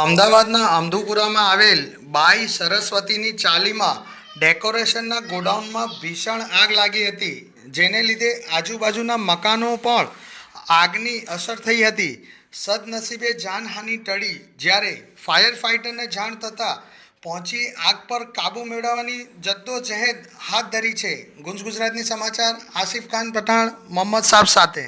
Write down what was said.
અમદાવાદના અમધુપુરામાં આવેલ બાઈ સરસ્વતીની ચાલીમાં ડેકોરેશનના ગોડાઉનમાં ભીષણ આગ લાગી હતી, જેને લીધે આજુબાજુના મકાનો પણ આગની અસર થઈ હતી. સદનસીબે જાનહાનિ ટળી, જ્યારે ફાયર ફાઇટરને જાણ થતાં પહોંચી આગ પર કાબૂ મેળવવાની જદ્દોજહેદ હાથ ધરી છે. ગુંજ ગુજરાતની સમાચાર, આસિફ ખાન પઠાણ, મોહમ્મદ સાહેબ સાથે.